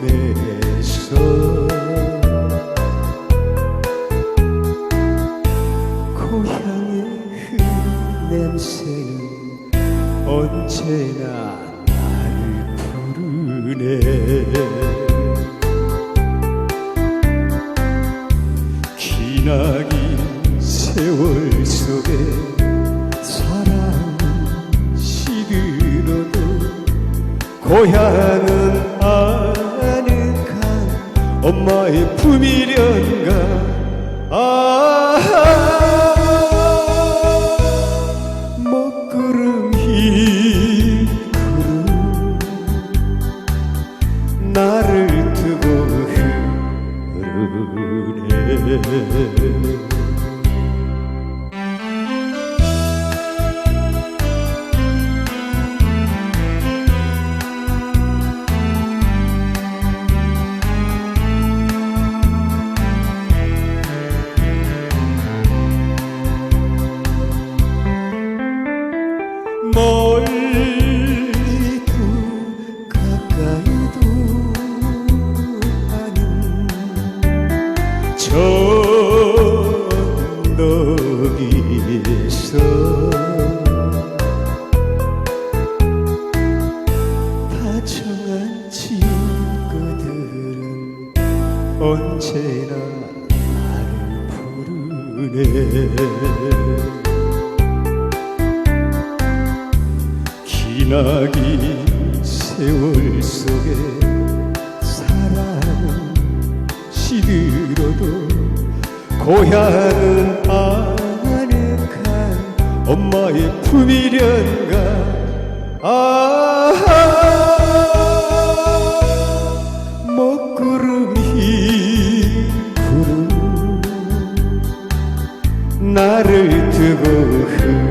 저만큼에서 고향의 흙냄새는 언제나 나를 부르네. 기나긴 세월 속에 고향은 아늑한 엄마의 품이련가. 아 먹구름 흰구름 나를 두고 흐르네 전덕에서 다정한 친구들은 언제나 나를 부르네. 기나긴 들어도 고향은 아늑한 엄마의 품이련가 아 먹구름 흰구름 나를 두고 흐